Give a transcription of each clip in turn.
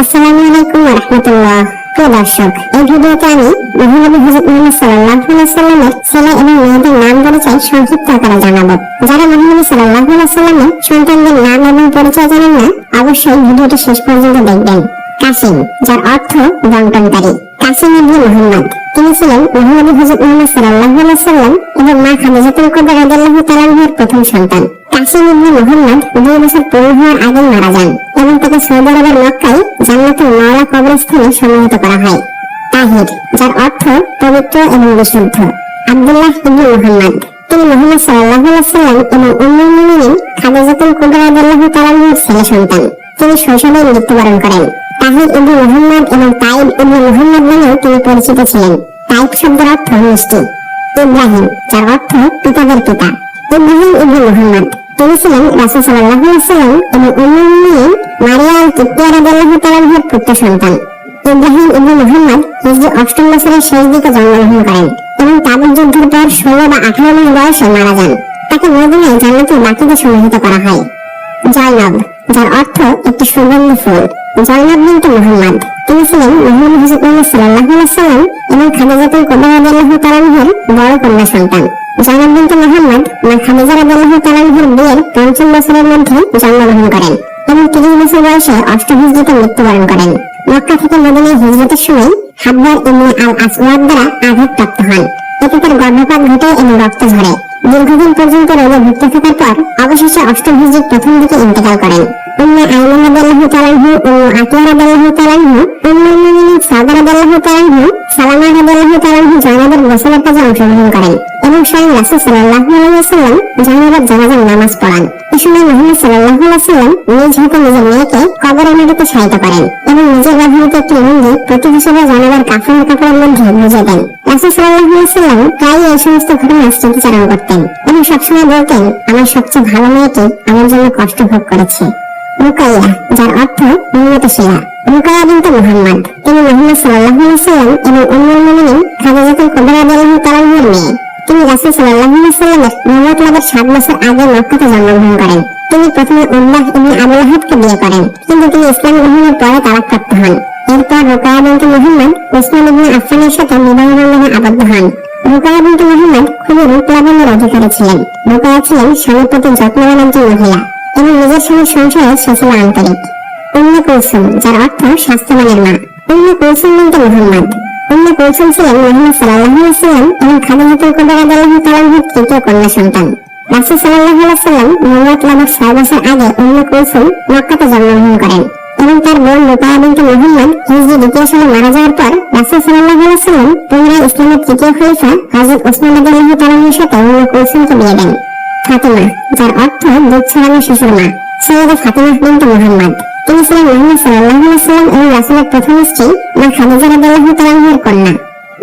আসসালামু আলাইকুম রহমতুল্লাহ। প্রিয় দর্শক, এই ভিডিওতে আমি মহানবী হজরত মুহাম্মদ সাল্লাল্লাহু আলাইহি সাল্লামের ছেলে এবং মেয়েদের নাম পরিচয় সংক্ষিপ্ত আকারে জানাব। যারা মহানবী সাল্লাল্লাহু আলাইহি সাল্লামের সন্তানদের নাম এবং পরিচয় জানেন না, অবশ্যই ভিডিওটি শেষ পর্যন্ত দেখবেন। কাসিম, যার অর্থ বন্টনকারী। কাসিম ইবনে মুহাম্মদ। তিনি ছিলেন মহানবী হজরত মুহাম্মদ সাল্লাল্লাহু আলাইহি সাল্লাম এবং মা খাদিজাতুল কুবরা রাদিয়াল্লাহু তাআলা প্রথম সন্তান। কাসিম ইবনে মুহাম্মদ দুই বছর পূর্ণ হওয়ার আগেই মারা যান। এবং তাকে সৌদি আরবের মক্কায় জান্নাতুল মাওলা কবরস্থানে সমাহিত করা হয়। তাহির, যার অর্থ পবিত্র এবং বিশুদ্ধ। আব্দুল্লাহ ইবনে মুহাম্মদ। তিনি মুহাম্মদ সাল্লাল্লাহু আলাইহি সাল্লাম এবং উম্মুল মুমিনিন খাদিজাতুল কুবরা রাদিয়াল্লাহু তাআলা আনহার ছেলে সন্তান। তিনি শৈশবে মৃত্যুবরণ করেন। তাহির ইবনে মুহাম্মদ এবং তাইব ইবনে মুহাম্মদ নামেও তিনি পরিচিত ছিলেন। তাইব শব্দের অর্থ মিষ্টি। ইব্রাহিম, যার অর্থ পিতাদের পিতা। ইব্রাহিম ইবনে মুহাম্মদ। তিনি রাসূল সাল্লাম এবং পুত্র সন্তান। ইব্রাহিম ইবনে হিজরি অষ্টম বছরের শেষ দিকে জন্মগ্রহণ করেন এবং তাবুক যুদ্ধের পর ষোলো বা আঠারো মাস বয়সে মারা যান। তাকে মদিনায় জান্নাতুল বাকিতে সমাহিত করা হয়। যার অর্থ একটি সুগন্ধি ফুল। জয়নব বিনতে তিনি ছিলেন মুহাম্মদ মুহাম্মদ সাল্লাল্লাহু আলাইহি এবং খাদিজাতুল কুবরা রাদিয়াল্লাহু তাআলা আনহার বড় কন্যা সন্তান। জয়নব বিনতে মুহাম্মদ মা খাদিজা রাদিয়াল্লাহু তাআলা বিয়ের বছরের মধ্যে জন্মগ্রহণ করেন এবং তিরিশ বছর বয়সে অষ্টম হিজরিতে মৃত্যুবরণ করেন। মক্কা থেকে মদিনায় হিজরতের সময় হাব্বার ইবনে আল আসওয়াদ দ্বারা আঘাতপ্রাপ্ত হন। এতে তার গর্ভপাত ঘটে এবং রক্ত ঝরে। দীর্ঘদিন পর্যন্ত রোগে ভুগতে থাকার পর অবশেষে অষ্টম হিজরির প্রথম দিকে ইন্তেকাল করেন। উম্মে আইমা রাদিয়াল্লাহু তাআলা আনহু, উম্মু আতিয়া রাদিয়াল্লাহু তাআলা আনহু উম্মুল মুমিনিন সাউদা রাদিয়াল্লাহু তাআলা আনহু, সালামা রাদিয়াল্লাহু তাআলা আনহু গোসলের কাজে অংশগ্রহণ করেন এবং স্বয়ং রাসূল সাল্লাল্লাহু আলাইহি ওয়াসাল্লাম জয়নাবের জানাজার নামাজ পড়ান। সময় মুহাম্মদ সাল্লাল্লাহু আলাইহি নিজ হাতে নিজের মেয়েকে কবরের মাটিতে শায়িত করেন এবং নিজের ব্যবহৃত একটি লুঙ্গি প্রতি হিসেবে জয়নাবের কাফনের কাপড়ের মধ্যে গুজে দেন। সাল্লাল্লাহু আলাইহি প্রায়ই এই সমস্ত ঘটনা স্মৃতিচারণ করতেন এবং সবসময় বলতেন, আমার সবচেয়ে ভালো মেয়েটি আমার জন্য কষ্ট ভোগ করেছে। রুকাইয়া, যার অর্থ উন্নত শিলা রুকাইয়া বিনতে মুহাম্মদ। তিনি মুহাম্মদ সাল্লাল্লাহু আলাইহি এবং উম্মুল মুমিনিন খাদিজাতুল কুবরা রাদিয়াল্লাহু তিনি রাসূল ওয়াসাল্লামের নবুয়ত লাভের 7 বছর আগে মক্কাতে জন্মগ্রহণ করেন। তিনি প্রথমে উল্লাহ ইবনে আবু লাহাবকে বিয়ে করেন, কিন্তু তিনি ইসলাম গ্রহণের পরে তালাকপ্রাপ্ত হন। এরপর রুকাইয়া বিনতে মুহাম্মদ উসমান ইবনে আফফানের সাথে বিবাহ বন্ধনে আবদ্ধ হন। রুকাইয়া বিনতে মুহাম্মদ খুবই রূপ লাবণ্যের অধিকারী ছিলেন। রুকাইয়া ছিলেন স্বামীর যত্নবান একজন মহিলা। এবং নিজের সঙ্গে সংসারে সে ছিল আন্তরিক। উম্মে কুলসুম, যার অর্থ স্বাস্থ্যবানের মা। উম্মে কুলসুম বিনতে মুহাম্মদ উম্মে কুলসুম ছিলেন মুহাম্মদ সাল্লাল্লাহু আলাইহি ওয়াসাল্লাম এবং খাদিজাতুল কুবরা রাদিয়াল্লাহু তাআলা আনহার তৃতীয় কন্যা সন্তান। রাসূল সাল্লাল্লাহু ওয়াসাল্লাম নবুয়ত লাভের ছয় বছর আগে উম্মে কুলসুম মক্কাতে জন্মগ্রহণ করেন এবং তার বোন রুকায়া বিনতে মুহাম্মদ হিজরি দ্বিতীয় সালে মারা যাওয়ার পর রাসূল সাল্লাল্লাহু আলাইহি ওয়াসাল্লাম পুনরায় ইসলামের তৃতীয় খলিফা হযরত ওসমান রাদিয়াল্লাহু তাআলা আনহুর সাথে উম্মে কুলসুমকে বিয়ে দেন। ফাতিমা, যার অর্থ দুধ ছড়ানো শিশুর মা। সৈয়দা ফাতিমা বিনতে মুহাম্মদ। তিনি ছিলেন মুহাম্মদ সাল্লাল্লাহু আলাইহি সাল্লাম এবং রাসূলের প্রথম স্ত্রী মা খাদিজা রাদিয়াল্লাহু তাআলা কন্যা।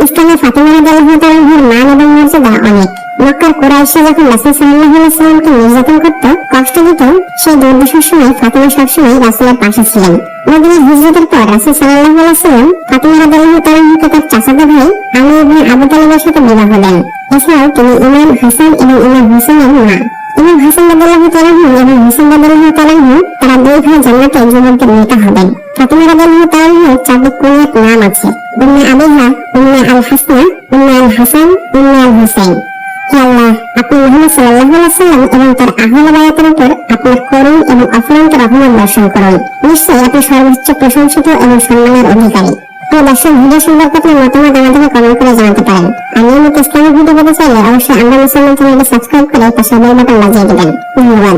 ইসলামে ফাতিমা রাদিয়াল্লাহু তাআলা মান এবং মর্যাদা অনেক। মক্কার কুরাইশরা যখন রাসূল সাল্লাল্লাহু আলাইহি সাল্লামকে নির্যাতন করত, কষ্ট দিত, সেই দুর্দশার সময় ফাতিমা সবসময় রাসূলের পাশে ছিলেন। মদিনায় হিজরতের পর রাসূল সাল্লাল্লাহু আলাইহি সাল্লাম ফাতিমা রাদিয়াল্লাহু তাআলা তার চাচাতো ভাই আলী ইবনে আবু তালিবের সাথে বিবাহ দেন। এছাড়াও তিনি ইমাম হাসান এবং ইমাম হোসেনের মা। ইমাম হাসান রাদিয়াল্লাহু তাআলা এবং হোসেন রাদিয়াল্লাহু তাআলা ভাই জান্নাতে যুবকদের নেতা হবেন ফাতিমা রাদিয়াল্লাহু তাআলা চারটি কুনিয়াত নাম আছে। উম্মে আবিহা, উম্মে আল হাসনা, উম্মে আল হাসান, উম্মে আল হোসেন হে আল্লাহ, আপনি মুহাম্মদ সাল্লাল্লাহু আলাইহি সাল্লাম এবং তার আহলে বায়াতের উপর আপনার করুণ এবং অফুরন্ত রহমত বর্ষণ করুন। নিশ্চয়ই আপনি সর্বোচ্চ প্রশংসিত এবং সম্মানের অধিকারী। প্রিয় দর্শক, ভিডিও সম্পর্কে আপনার মতামত আমাদেরকে কমেন্ট করে জানাতে পারেন। আর নিয়মিত ইসলামিক ভিডিও পেতে চাইলে অবশ্যই আমরা মুসলমান চ্যানেলটি সাবস্ক্রাইব করে পাশে বেল বাটন বাজিয়ে দিবেন। ধন্যবাদ।